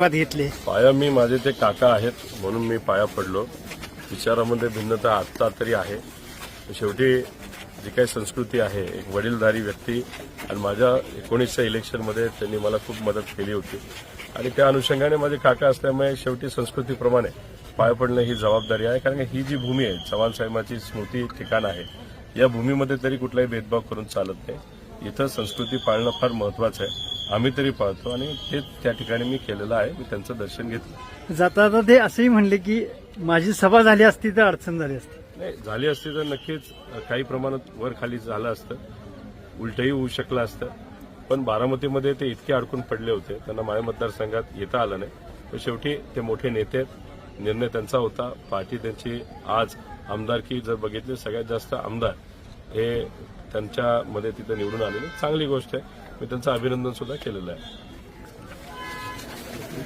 आशीर्वाद घेतले. पाया मी माझे ते काका आहेत म्हणून मी पाया पडलो. विचारामध्ये भिन्नता आत्ता तरी आहे. शेवटी जी काही संस्कृती आहे एक वडीलधारी व्यक्ती आणि माझ्या एकोणीसच्या इलेक्शनमध्ये त्यांनी मला खूप मदत केली होती. आणि त्या अनुषंगाने माझे काका असल्यामुळे शेवटी संस्कृतीप्रमाणे पाया पडणं ही जबाबदारी आहे. कारण ही जी भूमी आहे चव्हाण साहेबांची स्मृती ठिकाण आहे. या भूमीमध्ये तरी कुठलाही भेदभाव करून चालत नाही. इथं संस्कृती पाळणं फार महत्वाचं आहे. आम्ही तरी पाळतो आणि ते त्या ठिकाणी मी केलेलं आहे. मी त्यांचं दर्शन घेतलं. जाता ते असंही म्हणले की माझी सभा झाली असती तर अडचण झाली असती. नाही झाली असती तर नक्कीच काही प्रमाणात वर खाली झालं असतं. उलटही होऊ शकलं असतं. पण बारामतीमध्ये ते इतके अडकून पडले होते. त्यांना माझ्या मतदारसंघात येता आलं नाही. पण शेवटी ते मोठे नेते आहेत निर्णय त्यांचा होता. पार्टी त्यांची आज आमदारकी जर बघितली सगळ्यात जास्त आमदार हे त्यांच्यामध्ये तिथं निवडून आलेले. चांगली गोष्ट आहे. मी त्यांचं अभिनंदन सुद्धा केलेलं आहे.